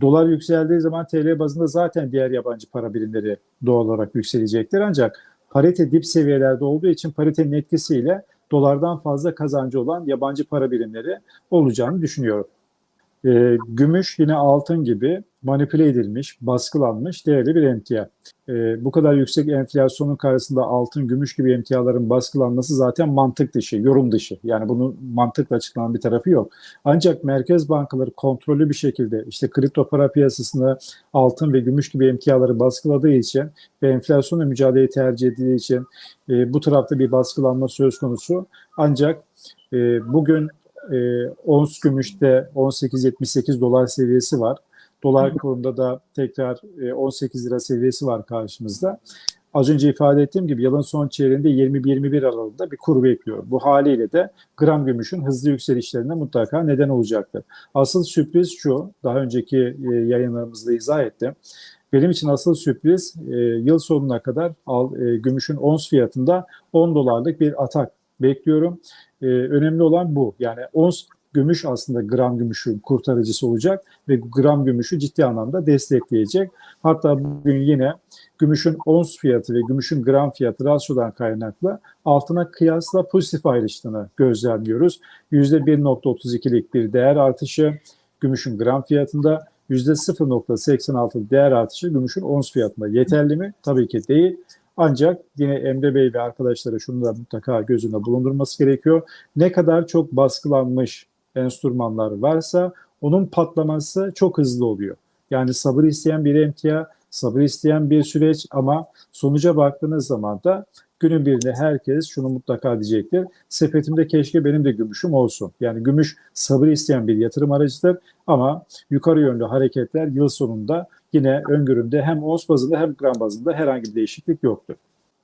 Dolar yükseldiği zaman TL bazında zaten diğer yabancı para birimleri doğal olarak yükselecektir. Ancak parite dip seviyelerde olduğu için paritenin etkisiyle dolardan fazla kazancı olan yabancı para birimleri olacağını düşünüyorum. E, gümüş yine altın gibi manipüle edilmiş, baskılanmış değerli bir emtia. E, bu kadar yüksek enflasyonun karşısında altın, gümüş gibi emtiaların baskılanması zaten mantık dışı, yorum dışı. Yani bunun mantıkla açıklanan bir tarafı yok. Ancak merkez bankaları kontrollü bir şekilde işte kripto para piyasasında altın ve gümüş gibi emtiaları baskıladığı için ve enflasyonla mücadeleyi tercih edildiği için e, bu tarafta bir baskılanma söz konusu. Ancak e, bugün e, ons gümüşte 18.78 dolar seviyesi var. Dolar kurunda da tekrar e, 18 lira seviyesi var karşımızda. Az önce ifade ettiğim gibi yılın son çeyreğinde 20-21 aralığında bir kur bekliyor. Bu haliyle de gram gümüşün hızlı yükselişlerine mutlaka neden olacaktır. Asıl sürpriz şu, daha önceki e, yayınlarımızda izah ettim. Benim için asıl sürpriz e, yıl sonuna kadar al, e, gümüşün ons fiyatında 10 dolarlık bir atak bekliyorum. E, önemli olan bu. Yani ons gümüş aslında gram gümüşün kurtarıcısı olacak ve gram gümüşü ciddi anlamda destekleyecek. Hatta bugün yine gümüşün ons fiyatı ve gümüşün gram fiyatı rasyodan kaynaklı altına kıyasla pozitif ayrıştığını gözlemliyoruz. %1.32'lik bir değer artışı gümüşün gram fiyatında %0.86 değer artışı gümüşün ons fiyatında yeterli mi? Tabii ki değil. Ancak yine Emre Bey ve arkadaşları şunu da mutlaka gözünde bulundurması gerekiyor. Ne kadar çok baskılanmış enstrümanlar varsa onun patlaması çok hızlı oluyor. Yani sabır isteyen bir emtia, sabır isteyen bir süreç ama sonuca baktığınız zaman da günün birinde herkes şunu mutlaka diyecektir. Sepetimde keşke benim de gümüşüm olsun. Yani gümüş sabır isteyen bir yatırım aracıdır ama yukarı yönlü hareketler yıl sonunda yine öngörümde hem ons bazında hem gram bazında herhangi bir değişiklik yoktur.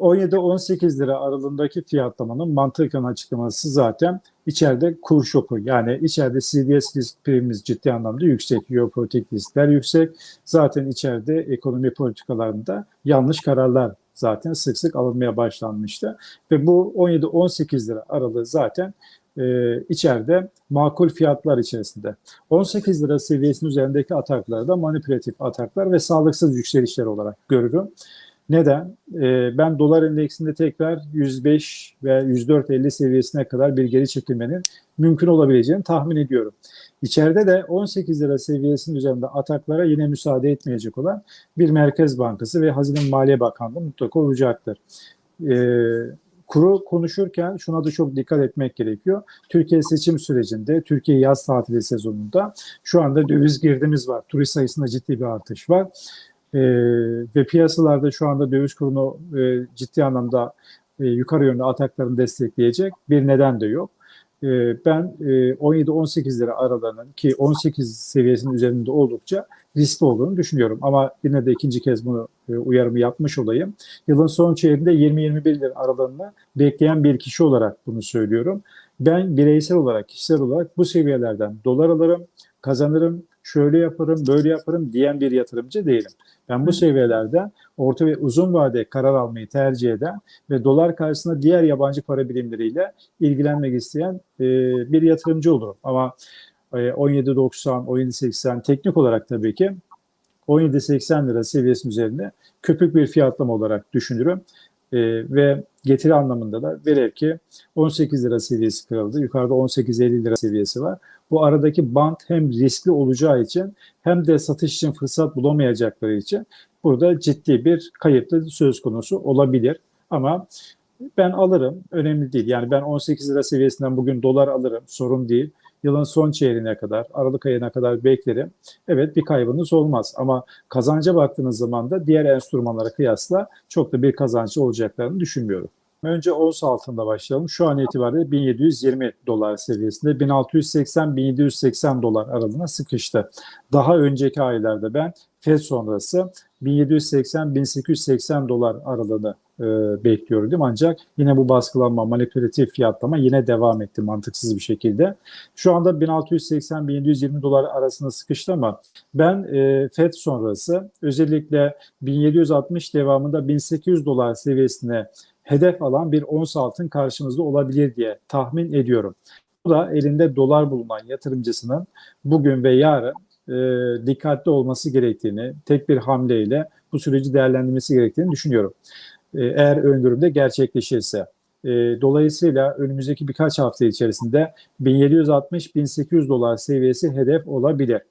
17-18 lira aralığındaki fiyatlamanın mantıken açıklaması zaten içeride kur şoku. Yani içeride CDS risk primimiz ciddi anlamda yüksek. Geopolitik riskler yüksek. Zaten içeride ekonomi politikalarında yanlış kararlar zaten sık sık alınmaya başlanmıştı. Ve bu 17-18 lira aralığı zaten e, içeride makul fiyatlar içerisinde. 18 lira seviyesinin üzerindeki atakları da manipülatif ataklar ve sağlıksız yükselişler olarak görürüm. Neden? E, ben dolar endeksinde tekrar 105 ve 104.50 seviyesine kadar bir geri çekilmenin mümkün olabileceğini tahmin ediyorum. İçeride de 18 lira seviyesinin üzerinde ataklara yine müsaade etmeyecek olan bir Merkez Bankası ve Hazine Maliye Bakanlığı mutlaka olacaktır. Ee, kuru konuşurken şuna da çok dikkat etmek gerekiyor. Türkiye seçim sürecinde, Türkiye yaz tatili sezonunda şu anda döviz girdimiz var. Turist sayısında ciddi bir artış var. Ee, ve piyasalarda şu anda döviz kurunu e, ciddi anlamda e, yukarı yönlü ataklarını destekleyecek bir neden de yok. Ee, ben 17-18 e, lira aralarının ki 18 seviyesinin üzerinde oldukça riskli olduğunu düşünüyorum. Ama yine de ikinci kez bunu e, uyarımı yapmış olayım. Yılın son çeyreğinde 20-21 lira aralarında bekleyen bir kişi olarak bunu söylüyorum. Ben bireysel olarak, kişisel olarak bu seviyelerden dolar alırım, kazanırım, şöyle yaparım, böyle yaparım diyen bir yatırımcı değilim. Ben bu seviyelerde orta ve uzun vade karar almayı tercih eden ve dolar karşısında diğer yabancı para birimleriyle ilgilenmek isteyen e, bir yatırımcı olurum. Ama e, 17.90, 17.80 teknik olarak tabii ki 17.80 lira seviyesinin üzerinde köpük bir fiyatlama olarak düşünürüm. E, ve getiri anlamında da velev ki 18 lira seviyesi kırıldı. Yukarıda 18.50 lira seviyesi var. Bu aradaki bant hem riskli olacağı için hem de satış için fırsat bulamayacakları için burada ciddi bir kayıp da söz konusu olabilir. Ama ben alırım. Önemli değil. Yani ben 18 lira seviyesinden bugün dolar alırım. Sorun değil. Yılın son çeyreğine kadar, Aralık ayına kadar beklerim. Evet bir kaybınız olmaz ama kazanca baktığınız zaman da diğer enstrümanlara kıyasla çok da bir kazancı olacaklarını düşünmüyorum. Önce ons altında başlayalım. Şu an itibariyle 1720 dolar seviyesinde 1680-1780 dolar aralığına sıkıştı. Daha önceki aylarda ben FED sonrası 1780-1880 dolar aralığını e, bekliyordum. Ancak yine bu baskılanma, manipülatif fiyatlama yine devam etti mantıksız bir şekilde. Şu anda 1680-1720 dolar arasında sıkıştı ama ben e, FED sonrası özellikle 1760 devamında 1800 dolar seviyesine hedef alan bir ons altın karşımızda olabilir diye tahmin ediyorum. Bu da elinde dolar bulunan yatırımcısının bugün ve yarın e, dikkatli olması gerektiğini, tek bir hamleyle bu süreci değerlendirmesi gerektiğini düşünüyorum. E, eğer öngörümde gerçekleşirse. E, dolayısıyla önümüzdeki birkaç hafta içerisinde 1760-1800 dolar seviyesi hedef olabilir.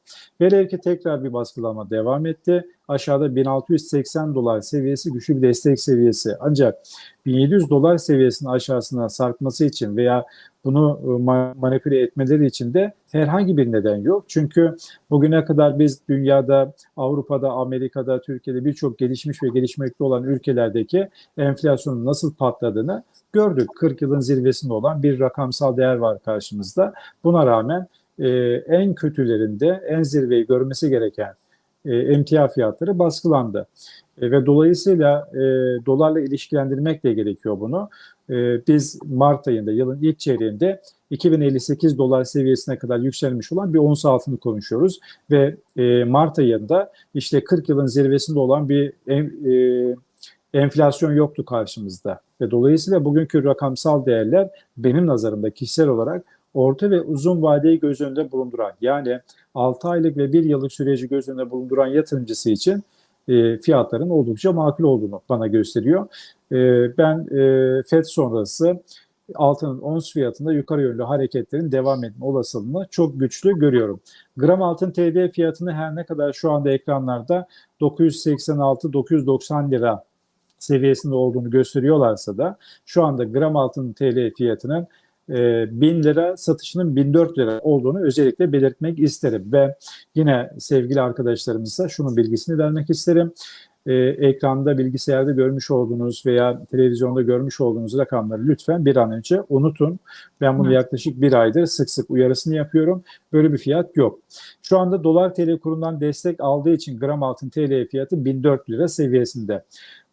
Velev ki tekrar bir baskılama devam etti. Aşağıda 1680 dolar seviyesi güçlü bir destek seviyesi. Ancak 1700 dolar seviyesinin aşağısına sarkması için veya bunu e, manipüle etmeleri için de herhangi bir neden yok. Çünkü bugüne kadar biz dünyada, Avrupa'da, Amerika'da, Türkiye'de birçok gelişmiş ve gelişmekte olan ülkelerdeki enflasyonun nasıl patladığını gördük. 40 yılın zirvesinde olan bir rakamsal değer var karşımızda. Buna rağmen e, en kötülerinde en zirveyi görmesi gereken e, emtia fiyatları baskılandı. E, ve dolayısıyla e, dolarla ilişkilendirmek de gerekiyor bunu. E, biz Mart ayında yılın ilk çeyreğinde 2058 dolar seviyesine kadar yükselmiş olan bir ons altını konuşuyoruz ve e, Mart ayında işte 40 yılın zirvesinde olan bir e, enflasyon yoktu karşımızda ve dolayısıyla bugünkü rakamsal değerler benim nazarımda kişisel olarak orta ve uzun vadeyi göz önünde bulunduran yani 6 aylık ve 1 yıllık süreci göz önünde bulunduran yatırımcısı için e, fiyatların oldukça makul olduğunu bana gösteriyor. E, ben e, FED sonrası altının ons fiyatında yukarı yönlü hareketlerin devam etme olasılığını çok güçlü görüyorum. Gram altın TL fiyatını her ne kadar şu anda ekranlarda 986-990 lira seviyesinde olduğunu gösteriyorlarsa da şu anda gram altın TL fiyatının e, 1000 lira satışının 1004 lira olduğunu özellikle belirtmek isterim. Ve yine sevgili arkadaşlarımıza şunun bilgisini vermek isterim. E, ekranda, bilgisayarda görmüş olduğunuz veya televizyonda görmüş olduğunuz rakamları lütfen bir an önce unutun. Ben bunu yaklaşık bir aydır sık sık uyarısını yapıyorum. Böyle bir fiyat yok. Şu anda dolar TL kurundan destek aldığı için gram altın TL fiyatı 1004 lira seviyesinde.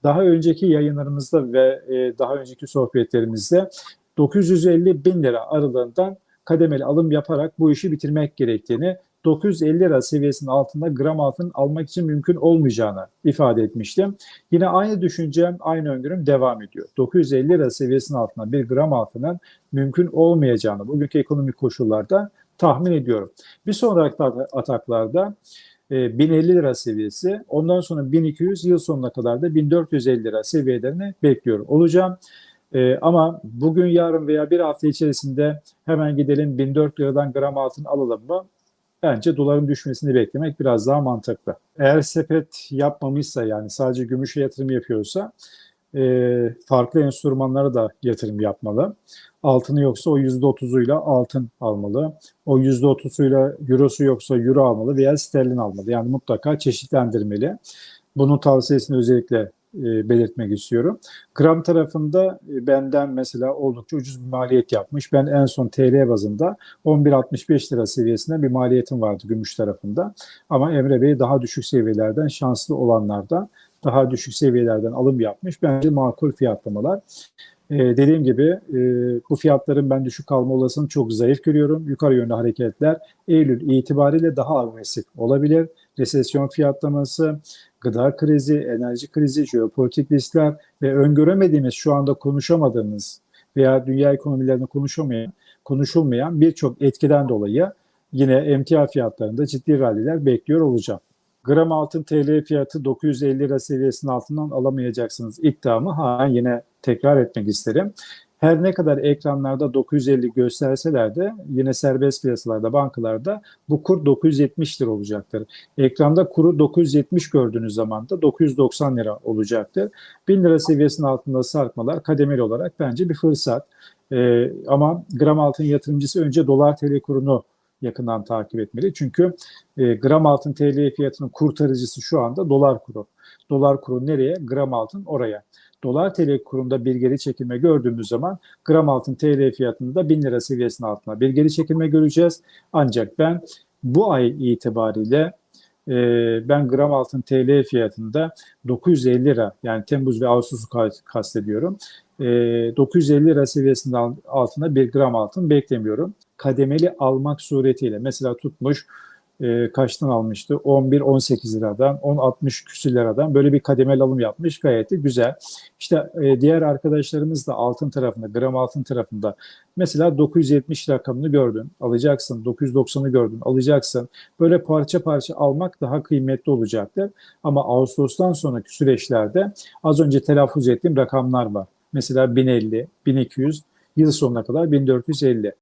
Daha önceki yayınlarımızda ve e, daha önceki sohbetlerimizde 950 bin lira aralığından kademeli alım yaparak bu işi bitirmek gerektiğini 950 lira seviyesinin altında gram altın almak için mümkün olmayacağını ifade etmiştim. Yine aynı düşüncem, aynı öngörüm devam ediyor. 950 lira seviyesinin altında bir gram altının mümkün olmayacağını bugünkü ekonomik koşullarda tahmin ediyorum. Bir sonraki ataklarda 1050 e, lira seviyesi, ondan sonra 1200 yıl sonuna kadar da 1450 lira seviyelerini bekliyorum olacağım. E, ama bugün, yarın veya bir hafta içerisinde hemen gidelim 1400 liradan gram altın alalım mı? Bence doların düşmesini beklemek biraz daha mantıklı. Eğer sepet yapmamışsa yani sadece gümüşe yatırım yapıyorsa e, farklı enstrümanlara da yatırım yapmalı. Altını yoksa o %30'uyla altın almalı. O %30'uyla eurosu yoksa euro almalı veya sterlin almalı. Yani mutlaka çeşitlendirmeli. Bunun tavsiyesini özellikle e, belirtmek istiyorum. Gram tarafında e, benden mesela oldukça ucuz bir maliyet yapmış. Ben en son TL bazında 11.65 lira seviyesinde bir maliyetim vardı gümüş tarafında. Ama Emre Bey daha düşük seviyelerden şanslı olanlardan daha düşük seviyelerden alım yapmış. Bence makul fiyatlamalar. Ee, dediğim gibi e, bu fiyatların ben düşük kalma olasılığını çok zayıf görüyorum. Yukarı yönlü hareketler Eylül itibariyle daha agresif olabilir. Resesyon fiyatlaması, gıda krizi, enerji krizi, jeopolitik riskler ve öngöremediğimiz şu anda konuşamadığımız veya dünya ekonomilerinde konuşamayan, konuşulmayan birçok etkiden dolayı yine emtia fiyatlarında ciddi ralliler bekliyor olacağım. Gram altın TL fiyatı 950 lira seviyesinin altından alamayacaksınız iddiamı ha yine tekrar etmek isterim. Her ne kadar ekranlarda 950 gösterseler de yine serbest piyasalarda, bankalarda bu kur 970 lira olacaktır. Ekranda kuru 970 gördüğünüz zaman da 990 lira olacaktır. 1000 lira seviyesinin altında sarkmalar kademeli olarak bence bir fırsat. Ee, ama gram altın yatırımcısı önce dolar TL kurunu yakından takip etmeli. Çünkü e, gram altın TL fiyatının kurtarıcısı şu anda dolar kuru. Dolar kuru nereye? Gram altın oraya. Dolar TL kurunda bir geri çekilme gördüğümüz zaman gram altın TL fiyatında da 1000 lira seviyesinin altına bir geri çekilme göreceğiz. Ancak ben bu ay itibariyle e, ben gram altın TL fiyatında 950 lira yani Temmuz ve Ağustos'u kastediyorum. E, 950 lira seviyesinin altında bir gram altın beklemiyorum kademeli almak suretiyle mesela tutmuş e, kaçtan almıştı? 11-18 liradan, 10-60 küsür liradan böyle bir kademeli alım yapmış. Gayet de güzel. İşte e, diğer arkadaşlarımız da altın tarafında, gram altın tarafında mesela 970 rakamını gördün, alacaksın. 990'ı gördün, alacaksın. Böyle parça parça almak daha kıymetli olacaktır. Ama Ağustos'tan sonraki süreçlerde az önce telaffuz ettiğim rakamlar var. Mesela 1050, 1200, yıl sonuna kadar 1450.